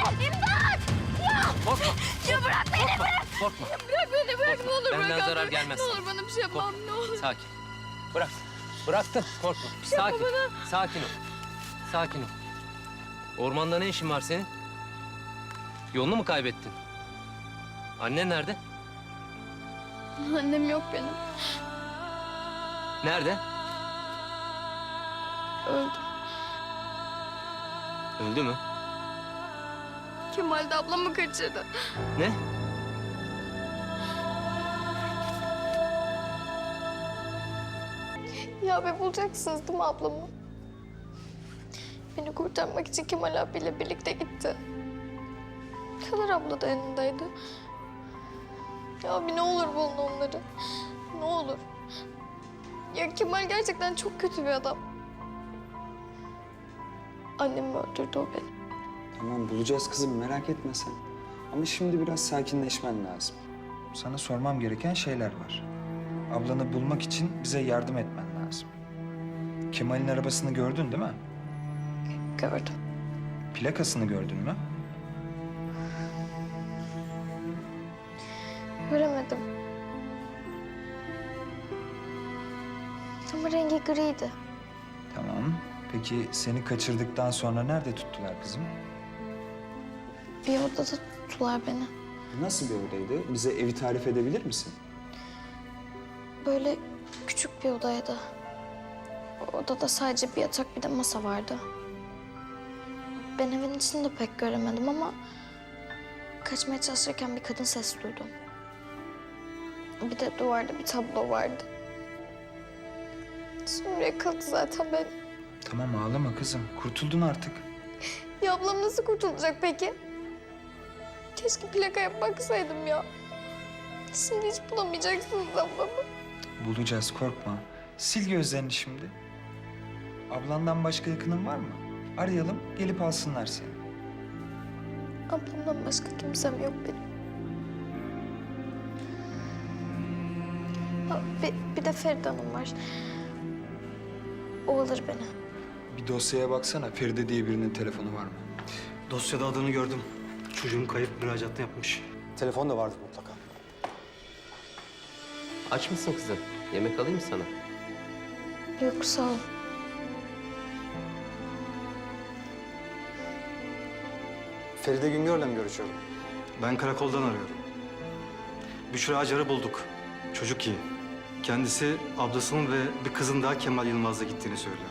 İmdat! Ya! Korkma. Ya bırak beni bırak! Korkma. Bırak beni bırak ne olur bırak. Benden zarar gelmez. Ne olur bana bir şey yapmam ne olur. Sakin. Bırak. Bıraktım. Korkma. şey yapma Sakin. bana. Sakin ol. Sakin ol. Ormanda ne işin var senin? Yolunu mu kaybettin? Annen nerede? Annem yok benim. Nerede? Öldü. Öldü mü? Kemal de ablamı kaçırdı. Ne? Ya be bulacaksınız değil mi ablamı? Beni kurtarmak için Kemal abiyle birlikte gitti. Kadar abla da yanındaydı. Ya abi ne olur bulun onları. Ne olur. Ya Kemal gerçekten çok kötü bir adam. Annemi öldürdü o beni. Tamam bulacağız kızım merak etme sen. Ama şimdi biraz sakinleşmen lazım. Sana sormam gereken şeyler var. Ablanı bulmak için bize yardım etmen lazım. Kemal'in arabasını gördün değil mi? Gördüm. Plakasını gördün mü? Göremedim. Ama rengi griydi. Tamam. Peki seni kaçırdıktan sonra nerede tuttular kızım? Bir odada tuttular beni. Nasıl bir odaydı? Bize evi tarif edebilir misin? Böyle küçük bir odaydı. O Odada sadece bir yatak bir de masa vardı. Ben evin içinde pek göremedim ama... ...kaçmaya çalışırken bir kadın ses duydum. Bir de duvarda bir tablo vardı. Sonra yakaladı zaten beni. Tamam ağlama kızım. Kurtuldun artık. Ya ablam nasıl kurtulacak peki? Keşke plakaya baksaydım ya. Şimdi hiç bulamayacaksınız ablamı. Bulacağız korkma. Sil gözlerini şimdi. Ablandan başka yakının var mı? Arayalım gelip alsınlar seni. Ablamdan başka kimsem yok benim. Ha, bir, bir de Feride Hanım var. O alır beni. Bir dosyaya baksana Feride diye birinin telefonu var mı? Dosyada adını gördüm. Çocuğun kayıp müracaatını yapmış. Telefon da vardır mutlaka. Aç mısın kızım? Yemek alayım mı sana? Yok sağ ol. Feride Güngör'le mi görüşüyorum? Ben karakoldan arıyorum. Büşra Acar'ı bulduk. Çocuk iyi. Kendisi ablasının ve bir kızın daha Kemal Yılmaz'la gittiğini söylüyor.